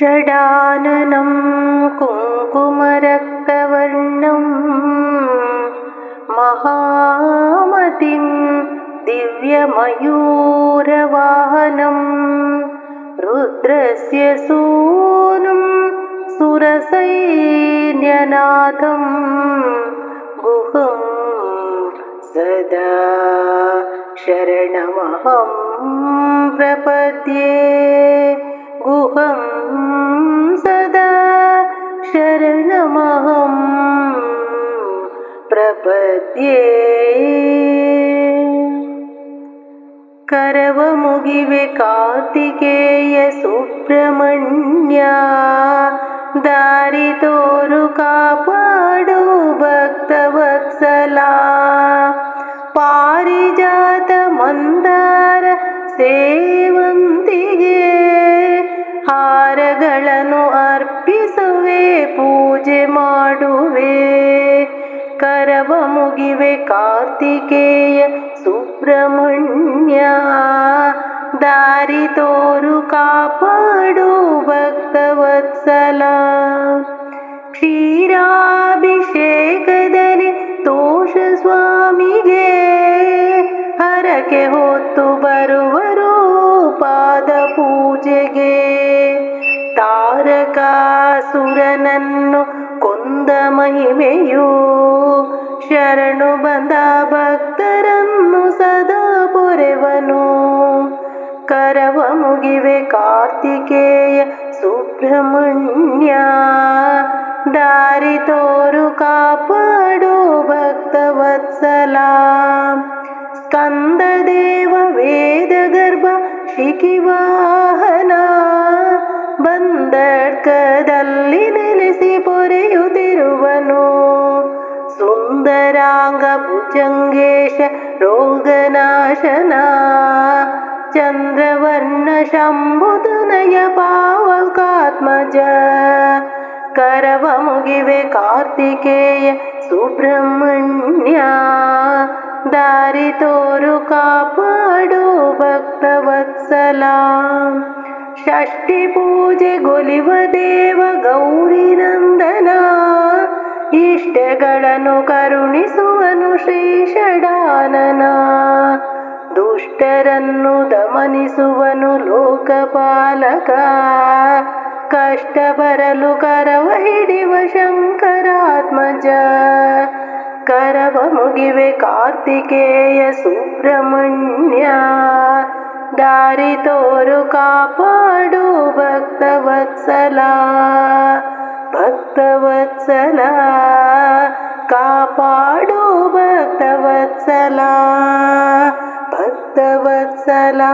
षडाननं कुङ्कुमरक्तवर्णं महामतिं दिव्यमयूरवाहनं रुद्रस्य सूनुं सुरसैन्यनाथं गुहं सदा शरणमहं प्रपद्ये गुहं सदा शरणमहं प्रपद्ये। करवमुगिवे कार्तिकेय सुब्रह्मण्या दारितोपाडो भक्तवत्सला। पारिजातमन्दार सेवन्ति हारगळ ಮುಗಿವೆ ಕಾರ್ತಿಕೇಯ ಸುಬ್ರಹ್ಮಣ್ಯ ದಾರಿ ತೋರು ಕಾಪಾಡು ಭಕ್ತವತ್ಸಲ ಕ್ಷೀರಾಭಿಷೇಕದಲ್ಲಿ ತೋಷ ಸ್ವಾಮಿಗೆ ಹರಕೆ ಹೊತ್ತು ಬರುವರು ಪಾದ ಪೂಜೆಗೆ ತಾರಕಾಸುರನನ್ನು ಕೊಂದ ಮಹಿಮೆಯು ಶರಣು ಬಂದ ಭಕ್ತರನ್ನು ಸದಾ ಪೊರೆವನು ಕರವ ಮುಗಿವೆ ಕಾರ್ತಿಕೇಯ ಸುಬ್ರಹ್ಮಣ್ಯ ದಾರಿ ತೋರು ಕಾಪಾಡು ಭಕ್ತವತ್ಸಲ ಸ್ಕಂದದೇವ ವೇದಗರ್ಭ ಶಿಖಿವಾಹನ रोगनाशना चन्द्रवर्ण शम्बुधनय पावकात्मज। करव कार्तिकेय सुब्रह्मण्या। दारितोरु कापाडो भक्तवत्सला। षष्टिपूजे पूजे गुलिव देव गौरिनन्दना। इष्ट ದುಷ್ಟರನ್ನು ದಮನಿಸುವನು ಲೋಕಪಾಲಕ. ಕಷ್ಟ ಬರಲು ಕರವ ಹಿಡಿವ ಶಂಕರಾತ್ಮಜ. ಕರವ ಮುಗಿವೆ ಕಾರ್ತಿಕೇಯ ಸುಬ್ರಹ್ಮಣ್ಯ. ದಾರಿ ತೋರು ಕಾಪಾಡು ಭಕ್ತವತ್ಸಲ. ಭಕ್ತವತ್ಸಲ, ಕಾಪಾಡು ಭಕ್ತವತ್ಸಲ. वत्सला